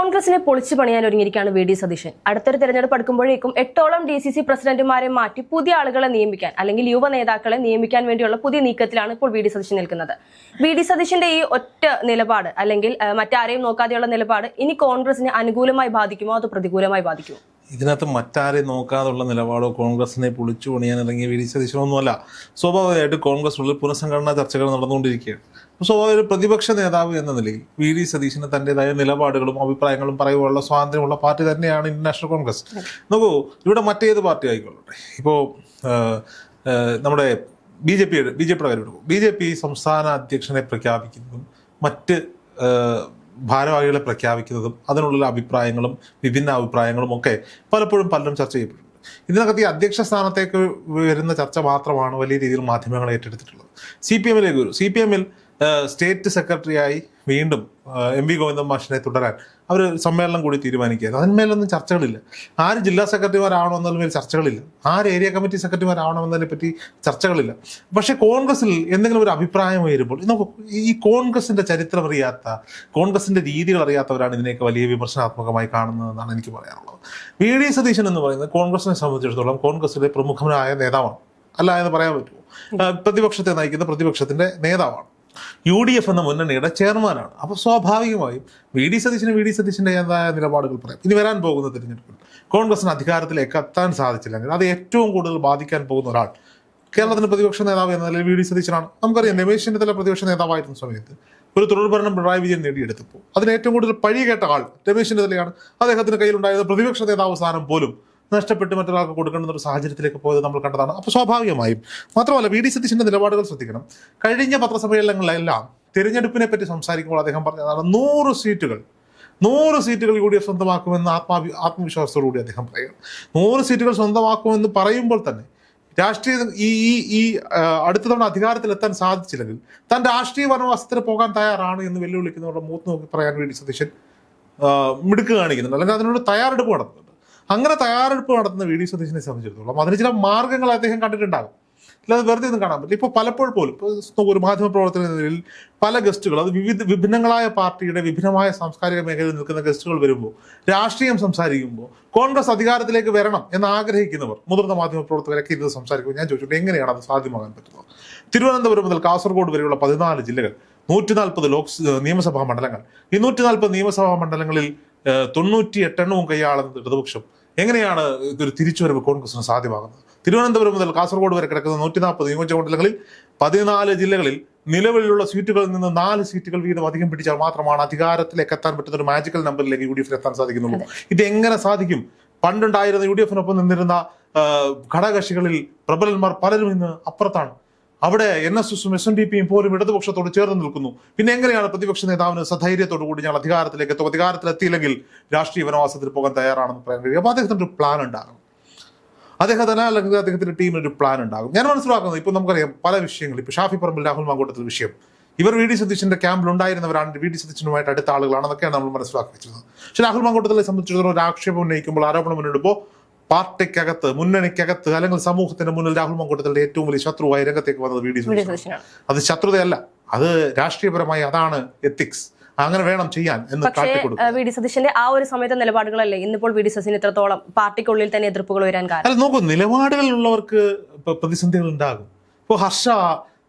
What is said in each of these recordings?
കോൺഗ്രസിനെ പൊളിച്ചു പണിയാൻ ഒരുങ്ങിയിരിക്കുകയാണ് വി ഡി സതീശൻ. അടുത്തൊരു തെരഞ്ഞെടുപ്പ് അടുക്കുമ്പോഴേക്കും എട്ടോളം ഡി സി സി പ്രസിഡന്റുമാരെ മാറ്റി പുതിയ ആളുകളെ നിയമിക്കാൻ അല്ലെങ്കിൽ യുവ നേതാക്കളെ നിയമിക്കാൻ വേണ്ടിയുള്ള പുതിയ നീക്കത്തിലാണ് ഇപ്പോൾ വി ഡി സതീശൻ നിൽക്കുന്നത്. വി ഡി സതീശന്റെ ഈ ഒറ്റ നിലപാട് അല്ലെങ്കിൽ മറ്റാരെയും നോക്കാതെയുള്ള നിലപാട് ഇനി കോൺഗ്രസിനെ അനുകൂലമായി ബാധിക്കുമോ? അതോ പ്രതികൂലമായി ബാധിക്കുമോ? ഇതിനകത്ത് മറ്റാരെയും നോക്കാതുള്ള നിലപാടോ കോൺഗ്രസിനെ പൊളിച്ചു പണിയാൻ അല്ലെങ്കിൽ വിരിച്ച ദിശമൊന്നുമല്ല സ്വാഭാവികമായിട്ട് കോൺഗ്രസ് ഉള്ളിൽ പുനഃസംഘടനാ ചർച്ചകൾ നടന്നുകൊണ്ടിരിക്കുകയാണ്. സ്വാഭാവിക പ്രതിപക്ഷ നേതാവ് എന്ന നിലയിൽ വി. ഡി. സതീശന് തന്റെതായ നിലപാടുകളും അഭിപ്രായങ്ങളും പറയുവാനുള്ള സ്വാതന്ത്ര്യമുള്ള പാർട്ടി തന്നെയാണ് ഇന്ത്യൻ നാഷണൽ കോൺഗ്രസ്. നോക്കൂ ഇവിടെ മറ്റേത് പാർട്ടി ആയിക്കൊള്ളട്ടെ. ഇപ്പോൾ നമ്മുടെ ബി ജെ പിയുടെ ബി ജെ പിയുടെ കാര്യം ബി ജെ പി സംസ്ഥാന അധ്യക്ഷനെ പ്രഖ്യാപിക്കുന്നതും മറ്റ് ഭാരവാഹികളെ പ്രഖ്യാപിക്കുന്നതും അതിനുള്ള അഭിപ്രായങ്ങളും വിഭിന്ന അഭിപ്രായങ്ങളും ഒക്കെ പലപ്പോഴും പലരും ചർച്ച ചെയ്യപ്പെടുന്നുണ്ട് ഇതിനകത്ത് ഈ അധ്യക്ഷ സ്ഥാനത്തേക്ക് വരുന്ന ചർച്ച മാത്രമാണ് വലിയ രീതിയിൽ മാധ്യമങ്ങൾ ഏറ്റെടുത്തിട്ടുള്ളത്. സി പി എമ്മിലേക്ക് വരും. സി പി എമ്മിൽ സ്റ്റേറ്റ് സെക്രട്ടറിയായി വീണ്ടും എം വി ഗോവിന്ദൻ മാഷിനെ തുടരാൻ അവർ സമ്മേളനം കൂടി തീരുമാനിക്കുക അതിന്മേലൊന്നും ചർച്ചകളില്ല. ആര് ജില്ലാ സെക്രട്ടറിമാരാവണമെന്നതിന് ചർച്ചകളില്ല. ആര് ഏരിയ കമ്മിറ്റി സെക്രട്ടറിമാരാവണമെന്നതിനെ പറ്റി ചർച്ചകളില്ല. പക്ഷേ കോൺഗ്രസിൽ എന്തെങ്കിലും ഒരു അഭിപ്രായം വരുമ്പോൾ ഈ കോൺഗ്രസിന്റെ ചരിത്രം അറിയാത്ത കോൺഗ്രസിന്റെ രീതികൾ അറിയാത്തവരാണ് ഇതിനെയൊക്കെ വലിയ വിമർശനാത്മകമായി കാണുന്നതെന്നാണ് എനിക്ക് പറയാനുള്ളത്. വി ഡി സതീശൻ എന്ന് പറയുന്നത് കോൺഗ്രസിനെ സംബന്ധിച്ചിടത്തോളം കോൺഗ്രസിലെ പ്രമുഖനായ നേതാവാണ്. അല്ല എന്ന് പറയാൻ പറ്റുമോ? പ്രതിപക്ഷത്തെ നയിക്കുന്ന പ്രതിപക്ഷത്തിന്റെ നേതാവാണ്. യു ഡി എഫ് എന്ന മുന്നണിയുടെ ചെയർമാനാണ്. അപ്പോൾ സ്വാഭാവികമായും വി ഡി സതീശന് വി ഡി സതീശന്റെതായ നിലപാടുകൾ പറയാം. ഇനി വരാൻ പോകുന്ന തിരഞ്ഞെടുപ്പിൽ കോൺഗ്രസിന് അധികാരത്തിലേക്ക് എത്താൻ സാധിച്ചില്ലെങ്കിൽ അത് ഏറ്റവും കൂടുതൽ ബാധിക്കാൻ പോകുന്ന ഒരാൾ കേരളത്തിന്റെ പ്രതിപക്ഷ നേതാവ് എന്ന നിലയിൽ വി ഡി സതീശനാണ്. നമുക്കറിയാം രമേശ് ചെന്നിത്തല പ്രതിപക്ഷ നേതാവായിരുന്ന സമയത്ത് ഒരു തുടർഭരണം പിണറായി വിജയൻ നേടിയെടുത്തപ്പോൾ അതിന് ഏറ്റവും കൂടുതൽ പഴി കേട്ട ആൾ രമേശ് ചെന്നിത്തലയാണ്. അദ്ദേഹത്തിന് കയ്യിലുണ്ടായത് പ്രതിപക്ഷ നേതാവ് സ്ഥാനം പോലും നഷ്ടപ്പെട്ട് മറ്റൊരാൾക്ക് കൊടുക്കേണ്ട ഒരു സാഹചര്യത്തിലേക്ക് പോയത് നമ്മൾ കണ്ടതാണ്. അപ്പോൾ സ്വാഭാവികമായും. മാത്രമല്ല വി ഡി സതീശന്റെ നിലപാടുകൾ ശ്രദ്ധിക്കണം. കഴിഞ്ഞ പത്രസമ്മേളനങ്ങളിലെല്ലാം തിരഞ്ഞെടുപ്പിനെ പറ്റി സംസാരിക്കുമ്പോൾ അദ്ദേഹം പറഞ്ഞതാണ് നൂറ് സീറ്റുകൾ നൂറ് സീറ്റുകൾ യു ഡി എഫ് സ്വന്തമാക്കുമെന്ന് ആത്മാവി ആത്മവിശ്വാസത്തോടുകൂടി അദ്ദേഹം പറയുന്നു. നൂറ് സീറ്റുകൾ സ്വന്തമാക്കുമെന്ന് പറയുമ്പോൾ തന്നെ രാഷ്ട്രീയ ഈ ഈ ഈ അടുത്ത തവണ അധികാരത്തിലെത്താൻ സാധിച്ചില്ലെങ്കിൽ താൻ രാഷ്ട്രീയ വനവാസത്തിന് പോകാൻ തയ്യാറാണ് എന്ന് വെല്ലുവിളിക്കുന്നവരുടെ മൂത്ത് നോക്കി പറയാൻ വേണ്ടി സതീശൻ മിടുക്ക് കാണിക്കുന്നുണ്ട്. അല്ലെങ്കിൽ അതിനോട് തയ്യാറെടുപ്പ് നടത്തുന്നുണ്ട്. അങ്ങനെ തയ്യാറെടുപ്പ് നടത്തുന്ന വി ഡി സതീശനെ സംബന്ധിച്ചിടത്തോളം അതിന് ചില മാർഗങ്ങൾ അദ്ദേഹം കണ്ടിട്ടുണ്ടാകും. അല്ലാതെ വെറുതെ ഒന്നും കാണാൻ പറ്റില്ല. ഇപ്പോൾ പലപ്പോഴും പോലും ഒരു മാധ്യമ പ്രവർത്തന നിലയിൽ പല ഗസ്റ്റുകൾ അത് വിവിധ വിഭിന്നങ്ങളായ പാർട്ടിയുടെ വിഭിന്നമായ സാംസ്കാരിക മേഖലയിൽ നിൽക്കുന്ന ഗസ്റ്റുകൾ വരുമ്പോൾ രാഷ്ട്രീയം സംസാരിക്കുമ്പോൾ കോൺഗ്രസ് അധികാരത്തിലേക്ക് വരണം എന്ന് ആഗ്രഹിക്കുന്നവർ മുതിർന്ന മാധ്യമ പ്രവർത്തകരൊക്കെ ഇരുന്ന് സംസാരിക്കുമ്പോൾ ഞാൻ ചോദിച്ചിട്ട് എങ്ങനെയാണ് അത് സാധ്യമാകാൻ പറ്റുന്നത്? തിരുവനന്തപുരം മുതൽ കാസർഗോഡ് വരെയുള്ള പതിനാല് ജില്ലകൾ നൂറ്റി നാൽപ്പത് ലോക് നിയമസഭാ മണ്ഡലങ്ങൾ. ഈ നൂറ്റി നാൽപ്പത് നിയമസഭാ മണ്ഡലങ്ങളിൽ തൊണ്ണൂറ്റി എട്ടെണ്ണവും കൈയാളുന്നത് ഇടതുപക്ഷം എങ്ങനെയാണ് ഇതൊരു തിരിച്ചുവരവ് കോൺഗ്രസിന് സാധ്യമാകുന്നത്? തിരുവനന്തപുരം മുതൽ കാസർഗോഡ് വരെ കിടക്കുന്ന നൂറ്റി നാൽപ്പത് നിയോജക മണ്ഡലങ്ങളിൽ പതിനാല് ജില്ലകളിൽ നിലവിലുള്ള സീറ്റുകളിൽ നിന്ന് നാല് സീറ്റുകൾ വീതം അധികം പിടിച്ചാൽ മാത്രമാണ് അധികാരത്തിലേക്ക് എത്താൻ പറ്റുന്ന ഒരു മാജിക്കൽ നമ്പറിലേക്ക് യു ഡി എഫിൽ എത്താൻ സാധിക്കുന്നുള്ളൂ. ഇത് എങ്ങനെ സാധിക്കും? പണ്ടുണ്ടായിരുന്ന യു ഡി എഫിനൊപ്പം നിന്നിരുന്ന ഘടകകക്ഷികളിൽ പ്രബലന്മാർ പലരും ഇന്ന് അപ്പുറത്താണ്. അവിടെ എൻ എസ് എസും എസ് എൻ ഡി പിയും പോലും ഇടതുപക്ഷത്തോട് ചേർന്ന് നിൽക്കുന്നു. പിന്നെ എങ്ങനെയാണ് പ്രതിപക്ഷ നേതാവിന് സധൈര്യത്തോടു കൂടി ഞങ്ങൾ അധികാരത്തിലേക്ക് എത്തും? അധികാരത്തിലെത്തിയില്ലെങ്കിൽ രാഷ്ട്രീയ വനവാസത്തിൽ പോകാൻ തയ്യാറാണെന്ന് പറയാൻ കഴിയും. അപ്പോൾ അദ്ദേഹത്തിന് ഒരു പ്ലാൻ ഉണ്ടാകും. അദ്ദേഹത്തിന് അല്ലെങ്കിൽ അദ്ദേഹത്തിന്റെ ടീമിന് ഒരു പ്ലാൻ ഉണ്ടാകും. ഞാൻ മനസ്സിലാക്കുന്നത് ഇപ്പൊ നമുക്കറിയാം പല വിഷയങ്ങൾ ഇപ്പൊ ഷാഫി പറമ്പിൽ രാഹുൽ മാങ്കോട്ടത്തിൽ വിഷയം. ഇവർ വി ഡി സതീശന്റെ ക്യാമ്പിൽ ഉണ്ടായിരുന്നവരാണ് വി ഡി സതീശനുമായിട്ട് അടുത്ത ആളുകളാണെന്നൊക്കെയാണ് നമ്മൾ മനസ്സിലാക്കി വെച്ചിരുന്നത്. പക്ഷെ രാഹുൽ മാങ്കോട്ടത്തിലെ സംബന്ധിച്ചിടത്തോളം ഒരു ആക്ഷേപം ഉന്നയിക്കുമ്പോൾ ആരോപണം മുന്നിടുമ്പോൾ പാർട്ടിക്കകത്ത് മുന്നണിക്കകത്ത് അല്ലെങ്കിൽ സമൂഹത്തിന്റെ മുന്നിൽ രാഹുൽ മാങ്കോട്ടത്തിന്റെ ഏറ്റവും വലിയ ശത്രുവായി രംഗത്തേക്ക് വന്നത് വി ഡി സതീശൻ സതീശനാണ് അത് ശത്രുതയല്ല. അത് രാഷ്ട്രീയപരമായി അതാണ് എത്തിക്സ് അങ്ങനെ വേണം ചെയ്യാൻ എന്ന് പക്ഷേ വി ഡി സതീശന്റെ ആ ഒരു സമയത്തെ നിലപാടുകളല്ലേ ഇന്നിപ്പോൾ വി ഡി സതീശന് ഇത്രത്തോളം പാർട്ടിക്കുള്ളിൽ തന്നെ എതിർപ്പുകൾ വരാൻ കാരണം? അല്ല നോക്കൂ നിലപാടുകളുള്ളവർക്ക് പ്രതിസന്ധികൾ ഉണ്ടാകും. ഇപ്പോൾ ഹർഷ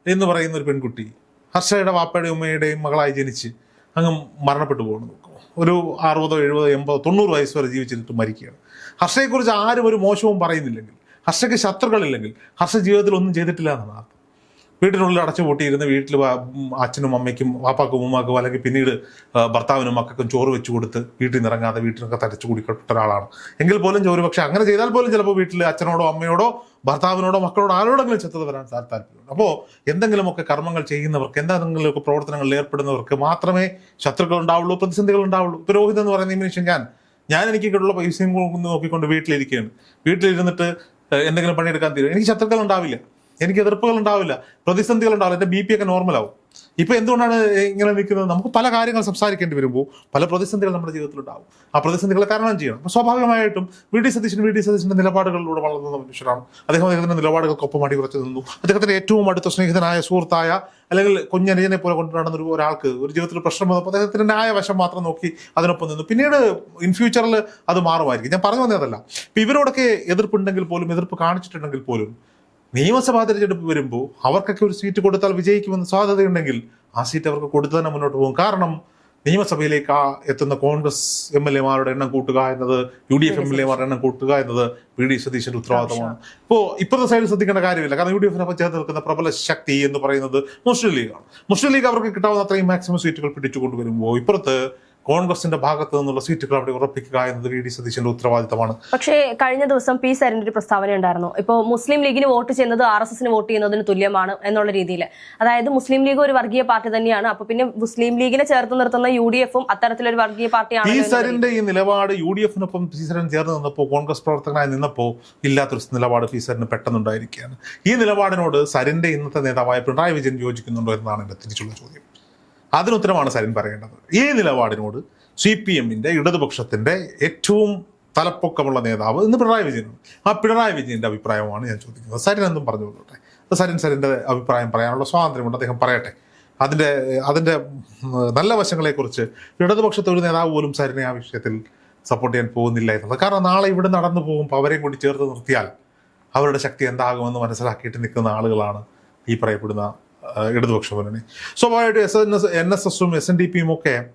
എന്ന് പറയുന്ന ഒരു പെൺകുട്ടി ഹർഷയുടെ വാപ്പയുടെയും ഉമ്മയുടെയും മകളായി ജനിച്ച് അങ്ങ് മരണപ്പെട്ടു പോകുന്നു. ഒരു അറുപതോ എഴുപതോ എൺപതോ തൊണ്ണൂറ് വയസ്സ് വരെ ജീവിച്ചിട്ട് മരിക്കുകയാണ്. ഹർഷയെക്കുറിച്ച് ആരും ഒരു മോശവും പറയുന്നില്ലെങ്കിൽ ഹർഷയ്ക്ക് ശത്രുക്കളില്ലെങ്കിൽ ഹർഷ ജീവിതത്തിൽ ഒന്നും ചെയ്തിട്ടില്ല എന്നാണ് അർത്ഥം വീട്ടിനുള്ളിൽ അടച്ചു പൂട്ടിയിരുന്ന് വീട്ടിൽ അച്ഛനും അമ്മയ്ക്കും വാപ്പാക്കും ഉമ്മാക്കും അല്ലെങ്കിൽ പിന്നീട് ഭർത്താവിനും മക്കൾക്കും ചോറ് വെച്ച് കൊടുത്ത് വീട്ടിൽ നിന്ന് ഇറങ്ങാതെ വീട്ടിനൊക്കെ തരച്ചു കൂടിപ്പെട്ട ഒരാളാണ്. എങ്കിൽ പോലും ചോറ് പക്ഷേ അങ്ങനെ ചെയ്താൽ പോലും ചിലപ്പോൾ വീട്ടിൽ അച്ഛനോടോ അമ്മയോടോ ഭർത്താവിനോടോ മക്കളോടോ ആരോടെങ്കിലും ചെത്തത് വരാൻ താല്പര്യമുണ്ട്. അപ്പോൾ എന്തെങ്കിലുമൊക്കെ കർമ്മങ്ങൾ ചെയ്യുന്നവർക്ക് എന്തെങ്കിലുമൊക്കെ പ്രവർത്തനങ്ങളിൽ ഏർപ്പെടുന്നവർക്ക് മാത്രമേ ശത്രുക്കൾ ഉണ്ടാവുള്ളൂ പ്രതിസന്ധികൾ ഉണ്ടാവുള്ളൂ. ഇപ്പോൾ രോഹിത് എന്ന് പറയുന്ന നിമിഷം ഞാൻ ഞാൻ എനിക്ക് കിട്ടുള്ള പൈസയും കൊണ്ട് നോക്കിക്കൊണ്ട് വീട്ടിലിരിക്കുകയാണ്. വീട്ടിലിരുന്നിട്ട് എന്തെങ്കിലും പണിയെടുക്കാൻ തീരും എനിക്ക് ശത്രുക്കൾ ഉണ്ടാവില്ല. എനിക്ക് എതിർപ്പുകൾ ഉണ്ടാവില്ല. പ്രതിസന്ധികൾ ഉണ്ടാവില്ല. എന്റെ ബി പി ഒക്കെ നോർമൽ ആവും. ഇപ്പൊ എന്തുകൊണ്ടാണ് ഇങ്ങനെ നിൽക്കുന്നത്? നമുക്ക് പല കാര്യങ്ങൾ സംസാരിക്കേണ്ടി വരുമ്പോൾ പല പ്രതിസന്ധികൾ നമ്മുടെ ജീവിതത്തിൽ ഉണ്ടാവും ആ പ്രതിസന്ധികളെ തരണം ചെയ്യണം. സ്വാഭാവികമായിട്ടും V D Satheesan V D സതീശന്റെ നിലപാടുകളിലൂടെ വളർന്ന മനുഷ്യരാണ്. അദ്ദേഹം അദ്ദേഹത്തിന്റെ നിലപാടുകൾക്കൊപ്പം അടി കുറച്ച് നിന്നു. അദ്ദേഹത്തിന്റെ ഏറ്റവും അടുത്ത സ്നേഹിതനായ സുഹൃത്തായ അല്ലെങ്കിൽ കുഞ്ഞനുജനെ പോലെ കൊണ്ടു നടന്ന ഒരു ഒരാൾക്ക് ഒരു ജീവിതത്തിൽ പ്രശ്നം വന്നപ്പോൾ അദ്ദേഹത്തിന്റെ ന്യായവശം മാത്രം നോക്കി അതിനൊപ്പം നിന്നു. പിന്നീട് ഇൻ ഫ്യൂച്ചറിൽ അത് മാറുമായിരിക്കും. ഞാൻ പറഞ്ഞു വന്നതല്ല. ഇപ്പൊ ഇവരോടൊക്കെ എതിർപ്പുണ്ടെങ്കിൽ പോലും എതിർപ്പ് കാണിച്ചിട്ടുണ്ടെങ്കിൽ പോലും നിയമസഭാ തെരഞ്ഞെടുപ്പ് വരുമ്പോൾ അവർക്കൊക്കെ ഒരു സീറ്റ് കൊടുത്താൽ വിജയിക്കുമെന്ന് സാധ്യതയുണ്ടെങ്കിൽ ആ സീറ്റ് അവർക്ക് കൊടുത്തു തന്നെ മുന്നോട്ട് പോകും. കാരണം നിയമസഭയിലേക്ക് ആ എത്തുന്ന കോൺഗ്രസ് എം എൽ എമാരുടെ എണ്ണം കൂട്ടുക എന്നത് U D F M L എമാരുടെ എണ്ണം കൂട്ടുക എന്നത് വി ഡി സതീശന്റെ ഉത്തരവാദിത്തമാണ്. ഇപ്പോൾ ഇപ്പോഴത്തെ സൈഡിൽ ശ്രദ്ധിക്കേണ്ട കാര്യമില്ല. കാരണം യു ഡി എഫിനൊപ്പം ചേർന്ന് നിൽക്കുന്ന പ്രബല ശക്തി എന്ന് പറയുന്നത് മുസ്ലിം ലീഗാണ്. മുസ്ലിം ലീഗ് അവർക്ക് കിട്ടാവുന്ന അത്രയും മാക്സിമം സീറ്റുകൾ പിടിച്ചു കൊണ്ടുവരുമ്പോൾ ഇപ്പുറത്ത് കോൺഗ്രസിന്റെ ഭാഗത്ത് നിന്നുള്ള സീറ്റുകൾ അവിടെ ഉറപ്പിക്കുക എന്നത് വി ഡി സതീശന്റെ ഉത്തരവാദിത്തമാണ്. പക്ഷേ കഴിഞ്ഞ ദിവസം പി സരിന്റെ ഒരു പ്രസ്താവന ഉണ്ടായിരുന്നു. ഇപ്പോൾ മുസ്ലിം ലീഗിന് വോട്ട് ചെയ്യുന്നത് ആർ എസ് എസിന് വോട്ട് ചെയ്യുന്നതിന് തുല്യമാണ് എന്നുള്ള രീതിയിൽ. അതായത് മുസ്ലിം ലീഗ് ഒരു വർഗീയ പാർട്ടി തന്നെയാണ്. അപ്പൊ പിന്നെ മുസ്ലിം ലീഗിനെ ചേർത്ത് നിർത്തുന്ന യു ഡി എഫും അത്തരത്തിലൊരു വർഗീയ പാർട്ടിയാണ് പി സരിന്റെ ഈ നിലപാട് യു ഡി എഫിനൊപ്പം പി സരൻ ചേർന്ന് നിന്നപ്പോൾ കോൺഗ്രസ് പ്രവർത്തകനായി നിന്നപ്പോൾ ഇല്ലാത്തൊരു നിലപാട് പി സരിന് പെട്ടെന്നുണ്ടായിരിക്കുകയാണ്. ഈ നിലപാടിനോട് സരിന്റെ ഇന്നത്തെ നേതാവായ പിണറായി വിജയൻ യോജിക്കുന്നുണ്ടോ എന്നാണ് എന്റെ തിരിച്ചുള്ള ചോദ്യം. അതിനുത്തരമാണ് സരിൻ പറയേണ്ടത്. ഈ നിലപാടിനോട് സി പി എമ്മിന്റെ ഇടതുപക്ഷത്തിന്റെ ഏറ്റവും തലപ്പൊക്കമുള്ള നേതാവ് ഇന്ന് പിണറായി വിജയനാണ് ആ പിണറായി വിജയന്റെ അഭിപ്രായമാണ് ഞാൻ ചോദിക്കുന്നത്. സരിൻ എന്തും പറഞ്ഞു കൊള്ളട്ടെ. സരിൻ സരിന്റെ അഭിപ്രായം പറയാനുള്ള സ്വാതന്ത്ര്യമുണ്ട്. അദ്ദേഹം പറയട്ടെ. അതിന്റെ അതിന്റെ നല്ല വശങ്ങളെക്കുറിച്ച് ഇടതുപക്ഷത്തെ ഒരു നേതാവ് പോലും സരിനെ ആ വിഷയത്തിൽ സപ്പോർട്ട് ചെയ്യാൻ പോകുന്നില്ല എന്നുള്ളത്. കാരണം നാളെ ഇവിടെ നടന്നു പോകുമ്പോൾ അവരെയും കൂടി ചേർത്ത് നിർത്തിയാൽ അവരുടെ ശക്തി എന്താകുമെന്ന് മനസ്സിലാക്കിയിട്ട് നിൽക്കുന്ന ആളുകളാണ് ഈ പറയപ്പെടുന്ന ഇടതുപക്ഷ മുന്നണി. സ്വാഭാവികമായിട്ടും S N S N S എസും എസ് എൻ ഡി പിയും ഒക്കെ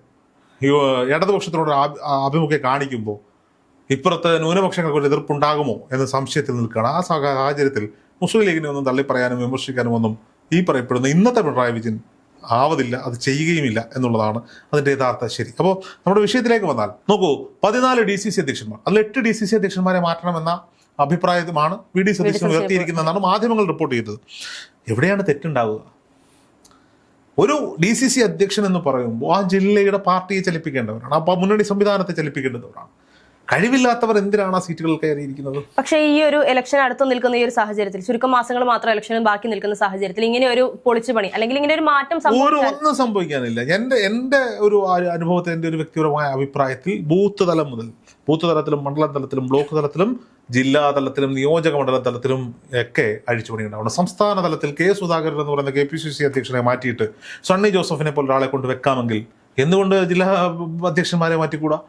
ഇടതുപക്ഷത്തിനോട് ആഭി- ആഭിമുഖ്യം കാണിക്കുമ്പോൾ ഇപ്പുറത്ത് ന്യൂനപക്ഷങ്ങൾക്ക് ഒരു എതിർപ്പുണ്ടാകുമോ എന്ന സംശയത്തിൽ നിൽക്കുകയാണ്. ആ സാഹ- സാഹചര്യത്തിൽ മുസ്ലിം ലീഗിനെ ഒന്നും തള്ളിപ്പറയാനും വിമർശിക്കാനും ഒന്നും ഈ പറയപ്പെടുന്ന ഇന്നത്തെ പിണറായി വിജയൻ ആവതില്ല അത് ചെയ്യുകയുമില്ല എന്നുള്ളതാണ് അതിന്റെ യഥാർത്ഥ ശരി. അപ്പോൾ നമ്മുടെ വിഷയത്തിലേക്ക് വന്നാൽ നോക്കൂ പതിനാല് ഡി സി സി അധ്യക്ഷന്മാർ അതിൽ എട്ട് ഡി സി സി അധ്യക്ഷന്മാരെ മാറ്റണമെന്ന അഭിപ്രായമാണ് വി ഡി സി സതീശൻ ഉയർത്തിയിരിക്കുന്നതെന്നാണ് മാധ്യമങ്ങൾ റിപ്പോർട്ട് ചെയ്തത്. എവിടെയാണ് തെറ്റുണ്ടാവുക? ഒരു ഡി സി സി അധ്യക്ഷൻ എന്ന് പറയുമ്പോൾ ആ ജില്ലയുടെ പാർട്ടിയെ ചലിപ്പിക്കേണ്ടവരാണ്. ആ മുന്നണി സംവിധാനത്തെ ചലിപ്പിക്കേണ്ടവരാണ്. കഴിവില്ലാത്തവർ എന്തിനാണ് ആ സീറ്റുകൾ കയറിയിരിക്കുന്നത്? പക്ഷേ ഈ ഒരു ഇലക്ഷൻ അടുത്ത് നിൽക്കുന്ന ഈ ഒരു സാഹചര്യത്തിൽ ചുരുക്കം മാസങ്ങൾ മാത്രം ഇലക്ഷനും ബാക്കി നിൽക്കുന്ന സാഹചര്യത്തിൽ ഇങ്ങനെ ഒരു പൊളിച്ചു പണി അല്ലെങ്കിൽ ഇങ്ങനെ ഒരു മാറ്റം ഒരു ഒന്നും സംഭവിക്കാനില്ല. എന്റെ എന്റെ ഒരു അനുഭവത്തിൽ എന്റെ ഒരു വ്യക്തിപരമായ അഭിപ്രായത്തിൽ ബൂത്ത് തലം മുതൽ ബൂത്ത് തലത്തിലും മണ്ഡലം തലത്തിലും ബ്ലോക്ക് തലത്തിലും ജില്ലാ തലത്തിലും നിയോജക മണ്ഡല തലത്തിലും ഒക്കെ അഴിച്ചുപണി ഉണ്ടാവണം സംസ്ഥാന തലത്തിൽ കെ സുധാകരൻ എന്ന് പറയുന്ന കെ പി സി സി അധ്യക്ഷനെ മാറ്റിയിട്ട് സണ്ണി ജോസഫിനെ പോലെ ഒരാളെ കൊണ്ട് വെക്കാമെങ്കിൽ എന്തുകൊണ്ട് ജില്ലാ അധ്യക്ഷന്മാരെ മാറ്റിക്കൂടാ?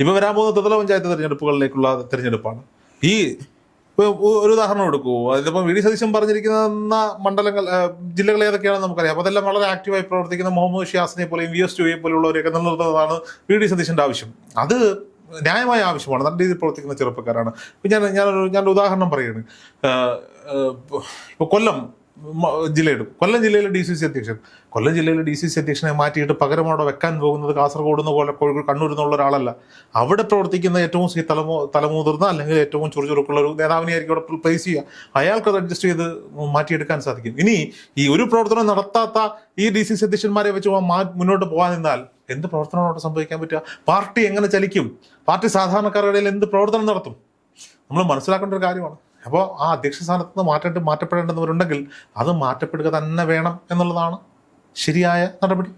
ഇപ്പൊ വരാൻ പോകുന്ന ത്രിതല പഞ്ചായത്ത് തിരഞ്ഞെടുപ്പുകളിലേക്കുള്ള തിരഞ്ഞെടുപ്പാണ്. ഈ ഒരു ഉദാഹരണം എടുക്കൂ. അതിപ്പോൾ വി ഡി സതീശൻ പറഞ്ഞിരിക്കുന്ന മണ്ഡലങ്ങൾ ജില്ലകൾ ഏതൊക്കെയാണെന്ന് നമുക്കറിയാം. അപ്പോൾ അതെല്ലാം വളരെ ആക്റ്റീവായി പ്രവർത്തിക്കുന്ന മുഹമ്മദ് ഷിയാസിനെ പോലെയും വി എസ് ടുയെ പോലെയുള്ളവരെയൊക്കെ നിലനിർത്തുന്നതാണ് വി ഡി സതീശന്റെ ആവശ്യം. അത് ന്യായമായ ആവശ്യമാണ്. നല്ല രീതിയിൽ പ്രവർത്തിക്കുന്ന ചെറുപ്പക്കാരാണ്. ഞാൻ ഞാനൊരു ഞാനൊരു ഉദാഹരണം പറയുകയാണ് ആ, കൊല്ലം മ- ജില്ല എടുക്കും കൊല്ലം ജില്ലയിലെ ഡി സി സി അധ്യക്ഷൻ. കൊല്ലം ജില്ലയിലെ ഡി സി സി അധ്യക്ഷനെ മാറ്റിയിട്ട് പകരം അവിടെ വെക്കാൻ പോകുന്നത് കാസർഗോഡ് എന്ന പോലെ കോഴിക്കോട് കണ്ണൂർ നിന്നുള്ള ഒരാളല്ല. അവിടെ പ്രവർത്തിക്കുന്ന ഏറ്റവും തലമോ തലമുതിർന്ന അല്ലെങ്കിൽ ഏറ്റവും ചുറുചുറുക്കുള്ള ഒരു നേതാവിനെ ആയിരിക്കും അവിടെ പ്ലേസ് ചെയ്യുക. അയാൾക്ക് അത് അഡ്ജസ്റ്റ് ചെയ്ത് മാറ്റിയെടുക്കാൻ സാധിക്കും. ഇനി ഈ ഒരു പ്രവർത്തനം നടത്താത്ത ഈ ഡി സി സി അധ്യക്ഷന്മാരെ വെച്ച് മുന്നോട്ട് പോകാൻ നിന്നാൽ എന്ത് പ്രവർത്തനമാണ് അവിടെ സംഭവിക്കാൻ പറ്റുക? പാർട്ടി എങ്ങനെ ചലിക്കും? പാർട്ടി സാധാരണക്കാരുടെ ഇടയിൽ എന്ത് പ്രവർത്തനം നടത്തും? നമ്മൾ മനസ്സിലാക്കേണ്ട ഒരു കാര്യമാണ്. അപ്പോൾ ആ അധ്യക്ഷ സ്ഥാനത്ത് നിന്ന് മാറ്റേണ്ട മാറ്റപ്പെടേണ്ടവരുണ്ടെങ്കിൽ അത് മാറ്റപ്പെടുക തന്നെ വേണം എന്നുള്ളതാണ് ശരിയായ നടപടി.